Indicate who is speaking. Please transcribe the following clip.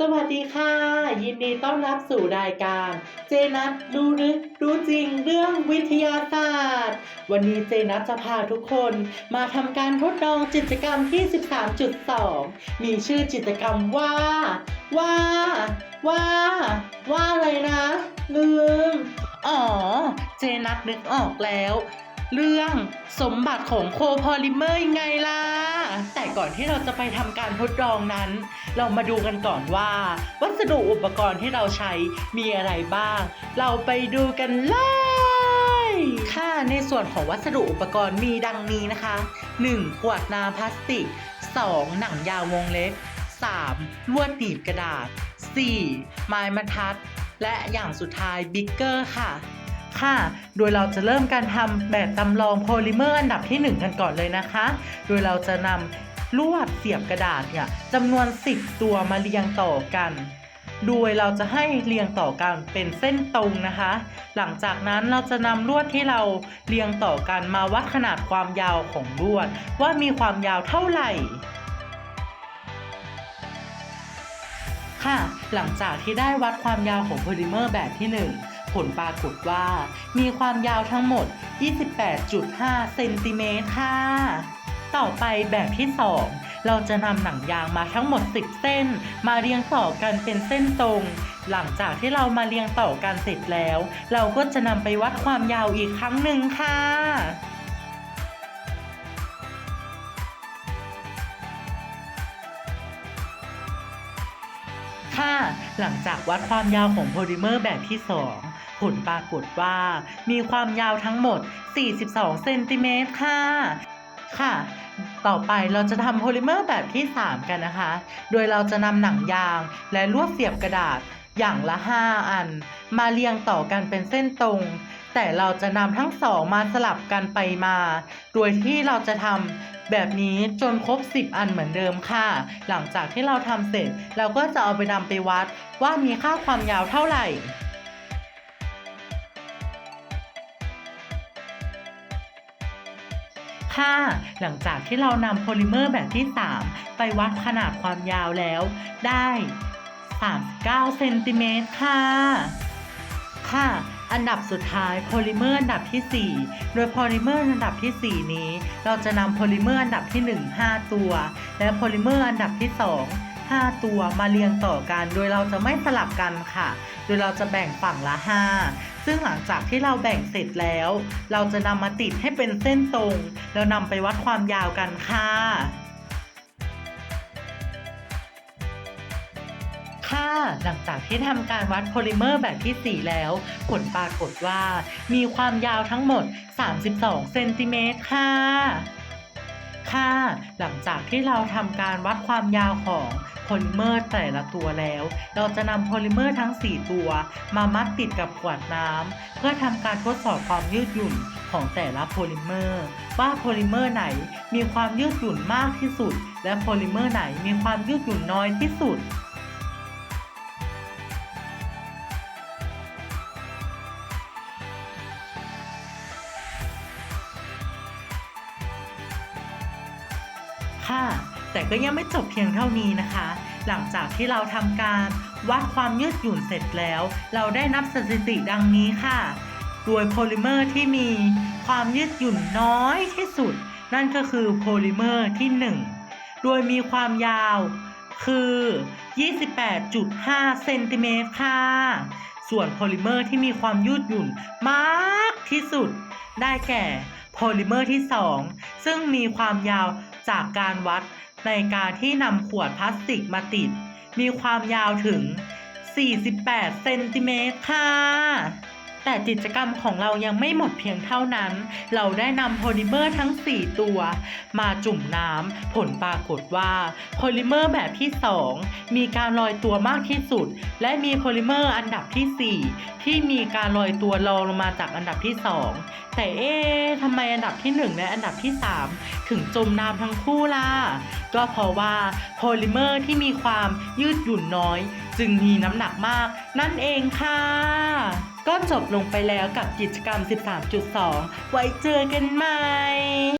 Speaker 1: สวัสดีค่ะ ยินดีต้อนรับสู่รายการ เจนัทรู้ลึกรู้จริงเรื่องวิทยาศาสตร์ วันนี้เจนัทจะพาทุกคนมาทำการทดลองกิจกรรมที่ 13.2 มีชื่อกิจกรรมว่า ว่า ว่า ว่าอะไรนะ ลืม อ๋อ เจนัทนึกออกแล้ว เรื่องสมบัติของโคโพลิเมอร์ยังไงล่ะ แต่ก่อนที่เราจะไปทำการทดลองนั้น เรามาดูกันก่อนว่า วัสดุอุปกรณ์ที่เราใช้มีอะไรบ้าง เราไปดูกันเลยค่ะในส่วนของวัสดุอุปกรณ์มีดังนี้นะคะ 1. ขวดน้ำพลาสติก 2. หนังยาววงเล็บ 3. ลวดหนีบกระดาษ 4. ไม้บรรทัด และอย่างสุดท้ายบิ๊กเกอร์ค่ะ ค่ะ โดยเราจะเริ่มการทำแบบจำลองโพลิเมอร์อันดับที่ 1 กันก่อนเลยนะคะ โดยเราจะนำลวดเสียบกระดาษเนี่ยจำนวน 10 ตัวมาเรียงต่อกัน โดยเราจะให้เรียงต่อกันเป็นเส้นตรงนะคะ หลังจากนั้นเราจะนำลวดที่เราเรียงต่อกันมาวัดขนาดความยาวของลวด ว่ามีความยาวเท่าไหร่ค่ะ หลังจากที่ได้วัดความยาวของโพลิเมอร์แบบที่ 1 ผลปรากฏว่า มีความยาวทั้งหมด 28.5 เซนติเมตรค่ะ ต่อไปแบบที่ 2 เราจะนำหนังยางมาทั้งหมด 10 เส้น มาเรียงต่อกันเป็นเส้นตรง หลังจากที่เรามาเรียงต่อกันเสร็จแล้ว เราก็จะนำไปวัดความยาวอีกครั้งหนึ่งค่ะ ค่ะ หลังจากวัดความยาวของโพลิเมอร์แบบที่ 2 ผลปรากฏว่ามีความยาวทั้งหมด 42 เซนติเมตรค่ะ ค่ะ ต่อไปเราจะทำโพลิเมอร์แบบที่ 3 กันนะคะ โดยเราจะนำหนังยางและลวดเสียบกระดาษอย่างละ 5 อัน มาเรียงต่อกันเป็นเส้นตรง แต่เราจะนำทั้งสองมาสลับกันไปมา โดยที่เราจะทำแบบนี้จนครบ 10 อันเหมือนเดิมค่ะ หลังจากที่เราทำเสร็จ เราก็จะเอาไปนำไปวัดว่ามีค่าความยาวเท่าไหร่ค่ะหลังจากที่เรานำโพลิเมอร์แบบที่ 3 ไปวัดขนาดความยาวแล้ว ได้ 39 เซนติเมตรค่ะ อันดับสุดท้ายโพลิเมอร์อันดับที่ 4 โดยโพลิเมอร์อันดับทีสี่ 4 นี้ เราจะนำโพลิเมอร์อันดับที่ 1 5 ตัว และโพลิเมอร์อันดับที่ 2 5 ตัวมาเรียงต่อกัน โดยเราจะไม่สลับกันค่ะ โดยเราจะแบ่งฝั่งละ 5 ซึ่งหลังจากที่เราแบ่งเสร็จแล้ว เราจะนำมาติดให้เป็นเส้นตรง แล้วนำไปวัดความยาวกันค่ะ ค่ะ หลังจากที่ทำการวัดโพลิเมอร์แบบที่ 4 แล้ว ผลปรากฏว่า มีความยาวทั้งหมด 32 เซนติเมตรค่ะ ค่ะ หลังจากที่เราทำการวัดความยาวของโพลิเมอร์แต่ละตัวแล้ว เราจะนำโพลิเมอร์ทั้ง 4 ตัว มามัดติดกับขวดน้ำเพื่อทำการทดสอบความยืดหยุ่นของแต่ละโพลิเมอร์ ว่าโพลิเมอร์ไหนมีความยืดหยุ่นมากที่สุด และโพลิเมอร์ไหนมีความยืดหยุ่นน้อยที่สุด ค่ะ แต่ก็ยังไม่จบเพียงเท่านี้นะคะ หลังจากที่เราทำการวัดความยืดหยุ่นเสร็จแล้ว เราได้นับสถิติดังนี้ค่ะ โดยโพลิเมอร์ที่มีความยืดหยุ่นน้อยที่สุด นั่นก็คือโพลิเมอร์ที่ 1 โดยมีความยาวคือ 28.5 เซนติเมตรค่ะ ส่วนโพลิเมอร์ที่มีความยืดหยุ่นมากที่สุด ได้แก่โพลิเมอร์ที่ 2 ซึ่งมีความยาว จากการวัดในการที่นำขวดพลาสติกมาติด มีความยาวถึง 48 เซนติเมตรค่ะ แต่กิจกรรมของเรายังไม่หมดเพียงเท่านั้น เราได้นำโพลิเมอร์ทั้ง 4 ตัว มาจุ่มน้ำผลปรากฏว่าโพลิเมอร์แบบที่ 2 มีการลอยตัวมากที่สุด และมีโพลิเมอร์อันดับที่ 4 ที่มีการลอยตัวรองลงมาจากอันดับที่ 2 แต่เอ๊ะทำไมอันดับที่ 1 และอันดับที่ 3 ถึงจมน้ำทั้งคู่ล่ะก็เพราะว่าโพลิเมอร์ที่มีความยืดหยุ่นน้อย จึงมีน้ำหนักมากนั่นเองค่ะ ก็จบลงไปแล้วกับกิจกรรม 13.2 ไว้เจอกันใหม่